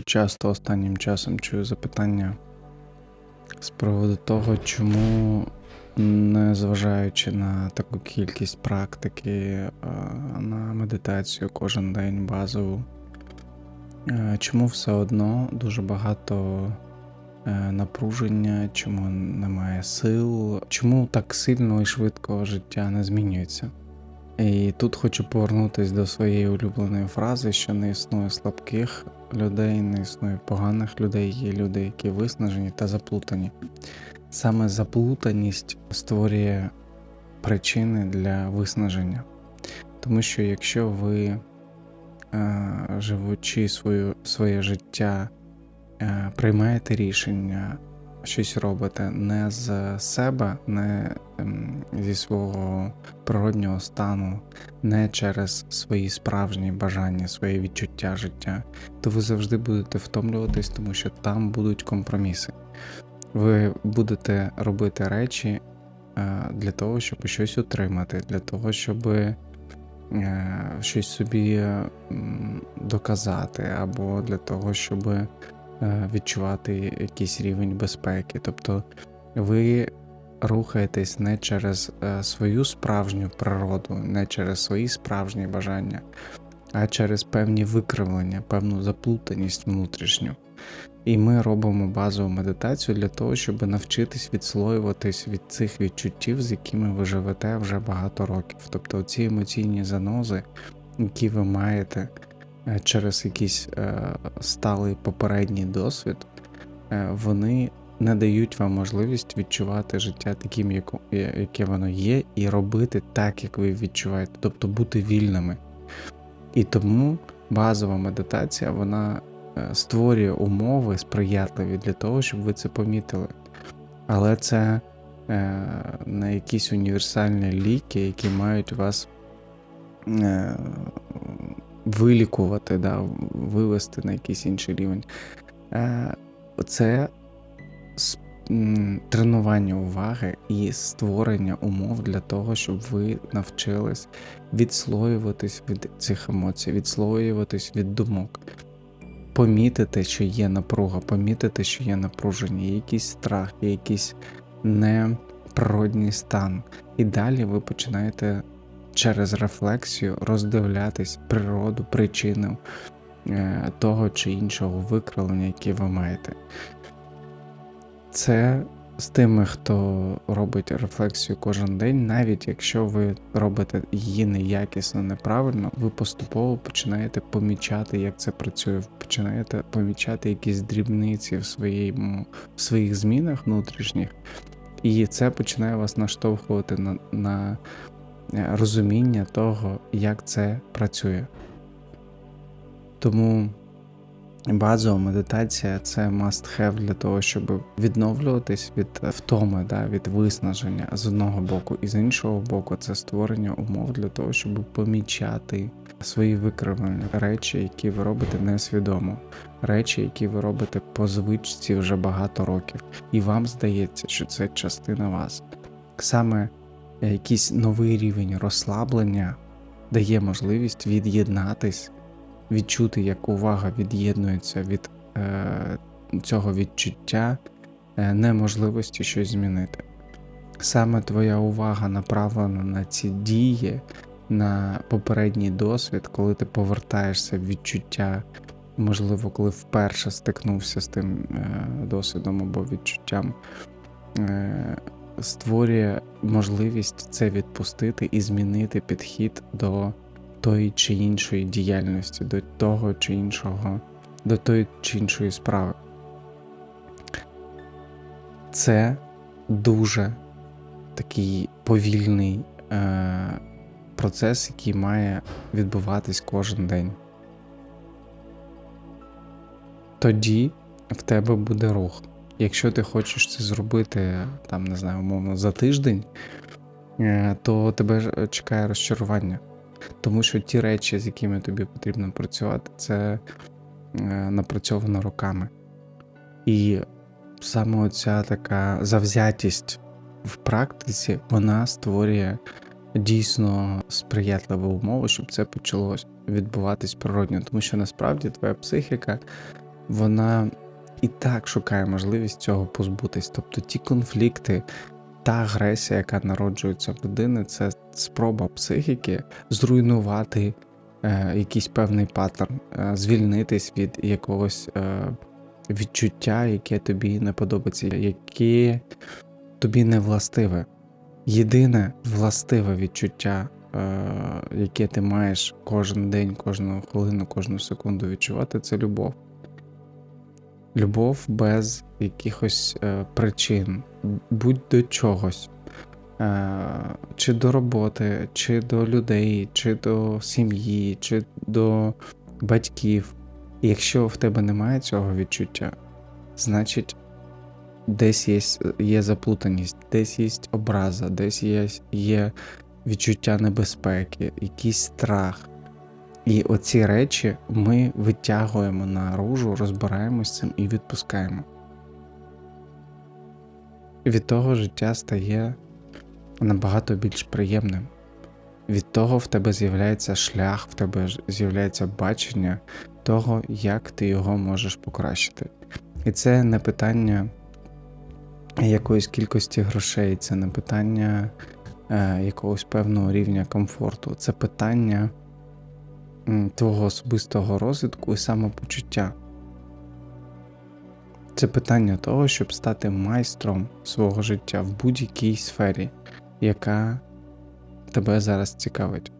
Дуже часто останнім часом чую запитання з приводу того, чому, незважаючи на таку кількість практики, на медитацію кожен день базову, е, чому все одно дуже багато е, напруження, чому немає сил, чому так сильно і швидко життя не змінюється. І тут хочу повернутися до своєї улюбленої фрази, що не існує слабких людей, не існує поганих людей, є люди, які виснажені та заплутані. Саме заплутаність створює причини для виснаження. Тому що якщо ви, е, живучи свою, своє життя, е, приймаєте рішення, щось робите не з себе, не ем, зі свого природнього стану, не через свої справжні бажання, свої відчуття життя, то ви завжди будете втомлюватись, тому що там будуть компроміси. Ви будете робити речі е, для того, щоб щось отримати, для того, щоб е, щось собі доказати, або для того, щоб відчувати якийсь рівень безпеки. Тобто ви рухаєтесь не через е, свою справжню природу, не через свої справжні бажання, а через певні викривлення, певну заплутаність внутрішню. І ми робимо базову медитацію для того, щоб навчитись відслоюватись від цих відчуттів, з якими ви живете вже багато років. Тобто ці емоційні занози, які ви маєте е, через якийсь е, сталий попередній досвід, е, вони не дають вам можливість відчувати життя таким, яке воно є, і робити так, як ви відчуваєте, тобто бути вільними. І тому базова медитація вона е, створює умови сприятливі для того, щоб ви це помітили. Але це е, не якісь універсальні ліки, які мають вас е, вилікувати, да, вивести на якийсь інший рівень. Е, це тренування уваги і створення умов для того, щоб ви навчились відслоюватись від цих емоцій, відслоюватись від думок, помітити, що є напруга, помітити, що є напруження, якийсь страх, якийсь неприродній стан. І далі ви починаєте через рефлексію роздивлятись природу, причину е, того чи іншого викривлення, яке ви маєте. Це з тими, хто робить рефлексію кожен день, навіть якщо ви робите її неякісно, неправильно, ви поступово починаєте помічати, як це працює, починаєте помічати якісь дрібниці в, своєму, в своїх змінах внутрішніх, і це починає вас наштовхувати на, на розуміння того, як це працює. Тому базова медитація це must have для того, щоб відновлюватись від втоми, да, від виснаження з одного боку, і з іншого боку, це створення умов для того, щоб помічати свої викривлення, речі, які ви робите несвідомо, речі, які ви робите по звичці вже багато років, і вам здається, що це частина вас. Саме е, якийсь новий рівень розслаблення дає можливість від'єднатись відчути, як увага від'єднується від е, цього відчуття е, неможливості щось змінити. Саме твоя увага направлена на ці дії, на попередній досвід, коли ти повертаєшся в відчуття, можливо, коли вперше стикнувся з тим е, досвідом або відчуттям. Е, Створює можливість це відпустити і змінити підхід до тої чи іншої діяльності, до того чи іншого, до тої чи іншої справи. Це дуже такий повільний е, процес, який має відбуватись кожен день. Тоді в тебе буде рух. Якщо ти хочеш це зробити, там, не знаю, умовно, за тиждень, е, то тебе чекає розчарування. Тому що ті речі, з якими тобі потрібно працювати, це е, напрацьовано роками. І саме оця така завзятість в практиці, вона створює дійсно сприятливу умову, щоб це почало відбуватись природньо. Тому що насправді твоя психіка вона і так шукає можливість цього позбутись. Тобто ті конфлікти, та агресія, яка народжується в людини, це спроба психіки зруйнувати е, якийсь певний паттерн, е, звільнитись від якогось е, відчуття, яке тобі не подобається, яке тобі не властиве. Єдине властиве відчуття, е, яке ти маєш кожен день, кожну хвилину, кожну секунду відчувати, це любов. Любов без якихось е, причин, будь до чогось, е, чи до роботи, чи до людей, чи до сім'ї, чи до батьків. І якщо в тебе немає цього відчуття, значить десь є, є заплутаність, десь є образа, десь є, є відчуття небезпеки, якийсь страх. І оці речі ми витягуємо наружу, розбираємось з цим і відпускаємо. Від того життя стає набагато більш приємним. Від того в тебе з'являється шлях, в тебе з'являється бачення того, як ти його можеш покращити. І це не питання якоїсь кількості грошей, це не питання е, якогось певного рівня комфорту, це питання твого особистого розвитку і самопочуття. Це питання того, щоб стати майстром свого життя в будь-якій сфері, яка тебе зараз цікавить.